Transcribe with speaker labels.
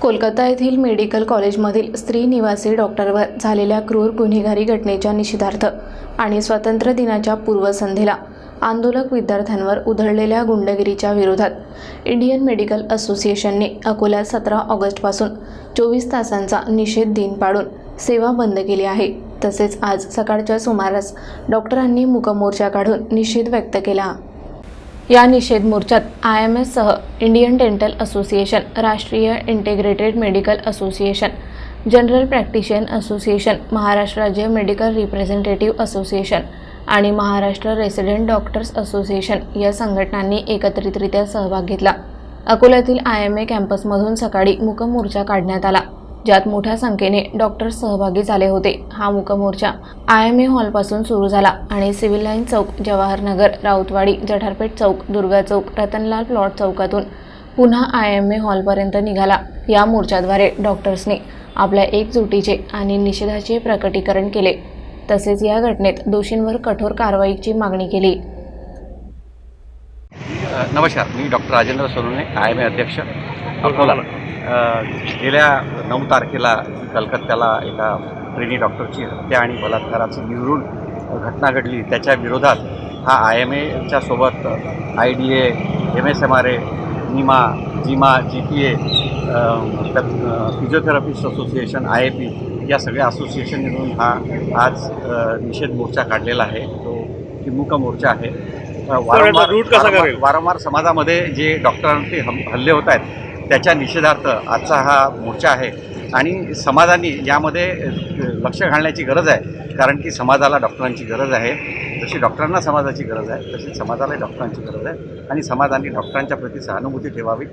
Speaker 1: कोलकाता येथील मेडिकल कॉलेजमधील स्त्री निवासी डॉक्टरवर झालेल्या क्रूर गुन्हेगारी घटनेच्या निषेधार्थ आणि स्वातंत्र्य दिनाच्या पूर्वसंध्येला आंदोलक विद्यार्थ्यांवर उधळलेल्या गुंडगिरीच्या विरोधात इंडियन मेडिकल असोसिएशनने अकोल्यात सतरा ऑगस्टपासून चोवीस तासांचा निषेध दिन पाडून सेवा बंद केली आहे. तसेच आज सकाळच्या सुमारास डॉक्टरांनी मुकमोर्चा काढून निषेध व्यक्त केला. या निषेध मोर्चात आय एम एससह इंडियन डेंटल असोसिएशन राष्ट्रीय integrated medical association general practitioner association Maharashtra राज्य मेडिकल रिप्रेझेंटेटिव्ह असोसिएशन आणि महाराष्ट्र रेसिडेंट डॉक्टर्स असोसिएशन या संघटनांनी एकत्रितरित्या सहभाग घेतला. अकोल्यातील आय एम ए कॅम्पसमधून सकाळी मुकमोर्चा काढण्यात आला. ज्यात मोठ्या संख्येने डॉक्टर्स सहभागी झाले होते. हा मुकमोर्चा आय एम ए हॉलपासून सुरू झाला आणि सिव्हिल लाईन चौक जवाहरनगर राऊतवाडी जठारपेठ चौक दुर्गा चौक रतनलाल प्लॉट चौकातून पुन्हा आय एम ए हॉलपर्यंत निघाला. या मोर्चाद्वारे डॉक्टर्सने आपल्या एकजुटीचे आणि निषेधाचे प्रकटीकरण केले. तसेच या घटनेत दोषींवर कठोर कारवाईची मागणी केली.
Speaker 2: नमस्कार. मी doctor Rajendra Sonawane I M A अध्यक्ष. अकोला गेल्या नऊ तारखेला कलकत्त्याला एका ट्रेनी डॉक्टरची हत्या आणि बलात्काराची निवडून घटना घडली. त्याच्या विरोधात हा आय एम एच्या सोबत I D A M S M R A NIMA JIMA G P A physiotherapist association I A P या सगळ्या असोसिएशन मिळून हा आज निषेध मोर्चा काढलेला आहे. तो किमुका मोर्चा आहे. वारंवार? वारंवार समाजामध्ये जे डॉक्टरांचे हम हल्ले होत आहेत त्याच्या निषेधार्थ आजचा हा मोर्चा आहे. आणि समाजाने यामध्ये लक्ष घालण्याची गरज आहे. कारण की समाजाला डॉक्टरांची गरज आहे. जशी डॉक्टरांना समाजाची गरज आहे. तशी समाजाला डॉक्टरांची गरज आहे. आणि समाजाने डॉक्टरांच्या प्रती सहानुभूती ठेवावी.